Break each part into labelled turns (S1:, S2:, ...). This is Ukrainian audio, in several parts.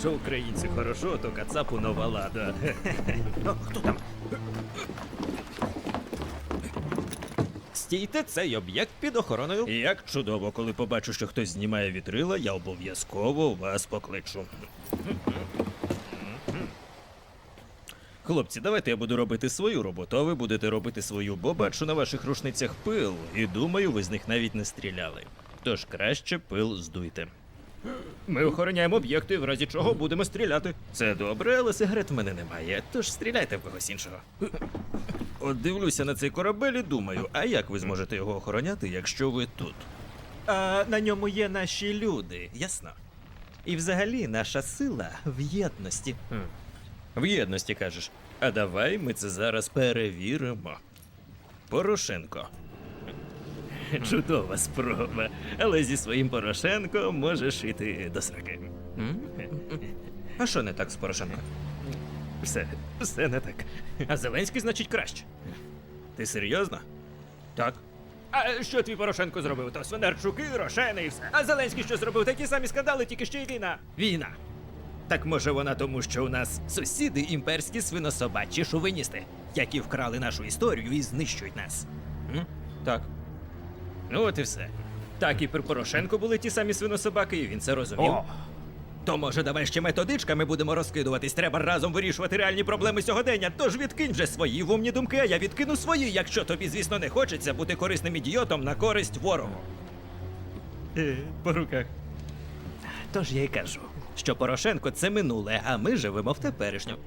S1: Що українці хорошо, то кацапу нова лада. О, хто там? Стійте, цей об'єкт під охороною. І як чудово, коли побачу, що хтось знімає вітрила, я обов'язково вас покличу. Хлопці, давайте я буду робити свою роботу, а ви будете робити свою, бо бачу на ваших рушницях пил, і думаю, ви з них навіть не стріляли. Тож краще пил здуйте. Ми охороняємо об'єкти, в разі чого будемо стріляти. Це добре, але сигарет в мене немає, тож стріляйте в когось іншого. От дивлюся на цей корабель і думаю, а як ви зможете його охороняти, якщо ви тут? А на ньому є наші люди, ясно? І взагалі наша сила в єдності. В єдності кажеш. А давай ми це зараз перевіримо. Порошенко. Чудова спроба, але зі своїм Порошенко можеш іти до сраки. А що не так з Порошенко? Все, все не так. А Зеленський, значить, краще. Ти серйозно? Так. А що твій Порошенко зробив? То Свинарчуки, Рошени і все. А Зеленський що зробив? Такі самі скандали, тільки ще й війна. Війна. Так може вона тому, що у нас сусіди імперські свинособачі шовиністи, які вкрали нашу історію і знищують нас. М? Так. Ну от і все. Так і при Порошенко були ті самі свинособаки, і він це розумів.
S2: О!
S1: То може давай ще методичками будемо розкидуватись. Треба разом вирішувати реальні проблеми сьогодення. Тож відкинь вже свої вумні думки, а я відкину свої, якщо тобі, звісно, не хочеться бути корисним ідіотом на користь ворогу. Е, По руках. Тож я й кажу, що Порошенко це минуле, а ми живемо в теперішньому.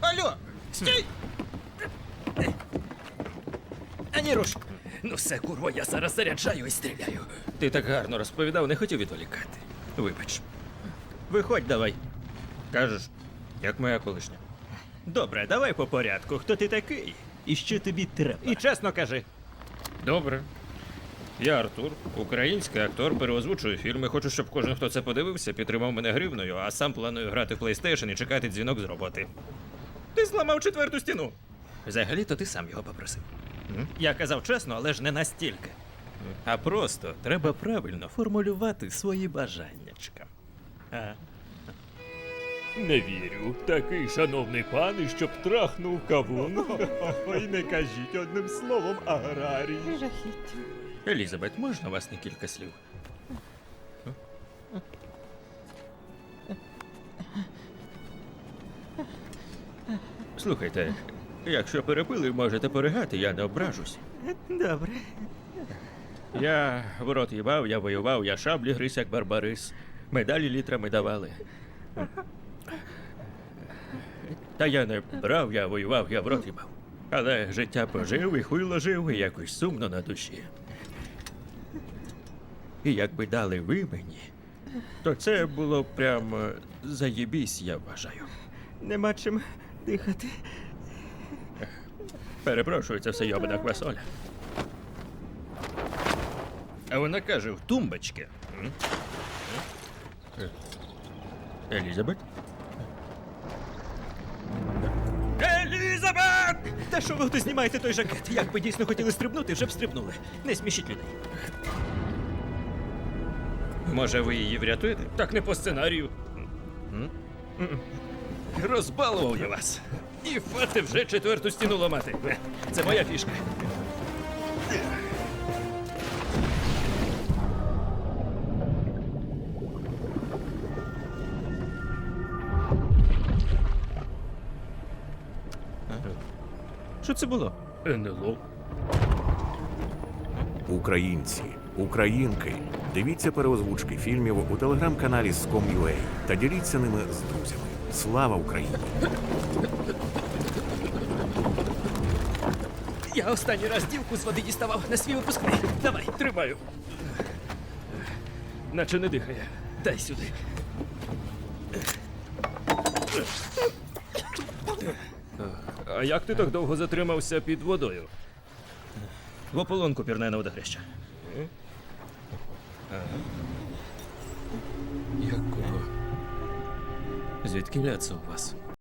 S1: Алло! Стій! Ані! Ну все, курво, я зараз заряджаю і стріляю. Ти так гарно розповідав, не хотів відволікати. Вибач. Виходь давай. Кажеш, як моя колишня. Добре, давай по порядку. Хто ти такий? І що тобі треба? І чесно кажи. Добре. Я Артур, український актор, переозвучую фільми. Хочу, щоб кожен, хто це подивився, підтримав мене гривною, а сам планую грати в PlayStation і чекати дзвінок з роботи. Ти зламав четверту стіну. Взагалі-то ти сам його попросив. Я казав чесно, але ж не настільки. А просто треба правильно формулювати свої бажаннячка. А?
S2: Не вірю. Такий шановний пан, і щоб трахнув кавун. Ой, не кажіть одним словом аграрій.
S3: Жахіття.
S1: Елізабет, можна вас на кілька слів? Слухайте, якщо перепили, можете поригати, я не ображусь.
S3: Добре.
S1: Я в рот їбав, я воював, я шаблі гриз, як барбарис. Медалі літрами давали. Та я не брав, я воював, я в рот їбав. Але життя пожив і хуй ложив, і якось сумно на душі. І якби дали ви мені, то це було прям заєбісь, я вважаю.
S3: Нема чим дихати.
S1: Перепрошую, це все йобана квасоля. А вона каже, в тумбочки. Е, Елізабет? Елізабет!
S3: Та що ви тут знімаєте той жакет? Як би дійсно хотіли стрибнути, вже б стрибнули. Не смішіть людей.
S1: Може, ви її врятуєте? Так не по сценарію. М? М-м. Розбалував я вас. І фати вже четверту стіну ламати. Це моя фішка. Що це було? НЛО.
S4: Українці, українки, дивіться переозвучки фільмів у телеграм-каналі Scom.ua та діліться ними з друзями. Слава Україні!
S3: Я останній раз дівку з води діставав на свій випускний. Давай,
S1: Тримаю. Наче не дихає.
S3: дай сюди.
S1: А як ти так довго затримався під водою? В ополонку пірне на водохреща. Якого? Звідки ляться у вас?